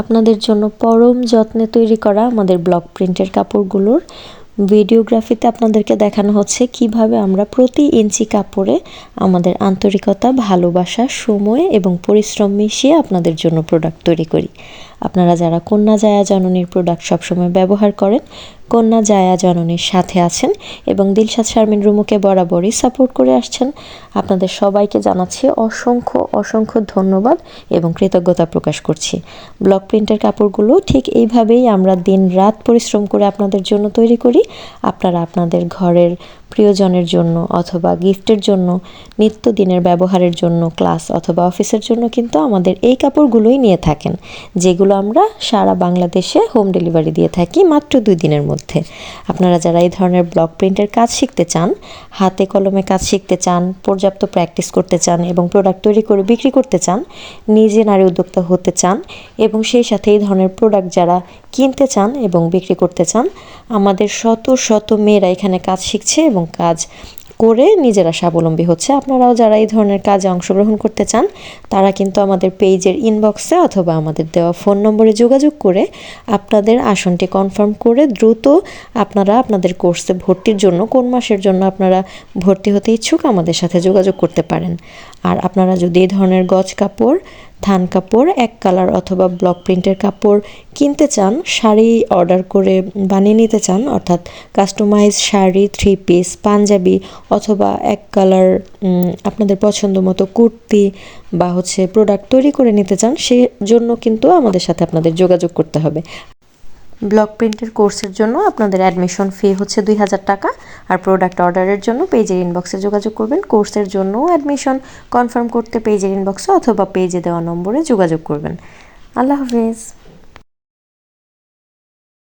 আপনাদের জন্য পরম যত্নে তৈরি করা আমাদের ব্লক প্রিন্টের কাপড়গুলোর ভিডিওগ্রাফিতে আপনাদেরকে দেখানো হচ্ছে কীভাবে আমরা প্রতি ইঞ্চি কাপড়ে আমাদের আন্তরিকতা, ভালোবাসা, সময় এবং পরিশ্রম মিশিয়ে আপনাদের জন্য প্রোডাক্ট তৈরি করি। আপনারা যারা কন্যা জায়া জননীর প্রোডাক্ট সবসময় ব্যবহার করেন কন্যা জায়া জননীর সাথে আছেন এবং দিলশাদ শারমিন রুমুকে বরাবরই সাপোর্ট করে আসছেন। আপনাদের সবাইকে জানাচ্ছি অসংখ্য অসংখ্য ধন্যবাদ এবং কৃতজ্ঞতা প্রকাশ করছি। ব্লক প্রিন্টের কাপড়গুলো ঠিক এইভাবেই আমরা দিন রাত পরিশ্রম করে আপনাদের জন্য তৈরি করি। আপনারা আপনাদের ঘরের প্রিয়জনের জন্য অথবা গিফটের জন্য, নিত্যদিনের ব্যবহারের জন্য, ক্লাস অথবা অফিসের জন্য কিন্তু আমাদের এই কাপড়গুলোই নিয়ে থাকেন, যেগুলো আমরা সারা বাংলাদেশে হোম ডেলিভারি দিয়ে থাকি মাত্র দুই দিনের মধ্যে। আপনারা যারা এই ধরনের ব্লক প্রিন্টের কাজ শিখতে চান, হাতে কলমে কাজ শিখতে চান, পর্যাপ্ত প্র্যাকটিস করতে চান এবং প্রোডাক্ট তৈরি করে বিক্রি করতে চান, নিজে নারী উদ্যোক্তা হতে চান এবং সেই সাথে এই ধরনের প্রোডাক্ট যারা কিনতে চান এবং বিক্রি করতে চান, আমাদের শত শত মেয়েরা এখানে কাজ শিখছে এবং কাজ করে নিজেরা স্বাবলম্বী হচ্ছে। আপনারাও যারা এই ধরনের কাজে অংশগ্রহণ করতে চান, তারা কিন্তু আমাদের পেজের ইনবক্সে অথবা আমাদের দেওয়া ফোন নম্বরে যোগাযোগ করে আপনাদের আসনটি কনফার্ম করে দ্রুত আপনারা আপনাদের কোর্সে ভর্তির জন্য, কোন মাসের জন্য আপনারা ভর্তি হতে ইচ্ছুক আমাদের সাথে যোগাযোগ করতে পারেন। আর আপনারা যদি এই ধরনের গজ কাপড় থান কাপড়, এক কালার অথবা ব্লক প্রিন্টের কাপড় কিনতে চান, শাড়ি অর্ডার করে বানিয়ে নিতে চান, অর্থাৎ customise sari three piece Panjabi অথবা এক কালার আপনাদের পছন্দ মতো কুর্তি বা হচ্ছে প্রোডাক্ট তৈরি করে নিতে চান সে জন্য কিন্তু আমাদের সাথে আপনাদের যোগাযোগ করতে হবে। ব্লক প্রিন্টের কোর্সের জন্য আপনাদের অ্যাডমিশন ফি হচ্ছে দুই হাজার টাকা আর প্রোডাক্ট অর্ডারের জন্য পেজের ইনবক্সে যোগাযোগ করবেন। কোর্সের জন্য অ্যাডমিশন কনফার্ম করতে পেজের ইনবক্সে অথবা পেজে দেওয়া নম্বরে যোগাযোগ করবেন। আল্লাহ হাফিজ।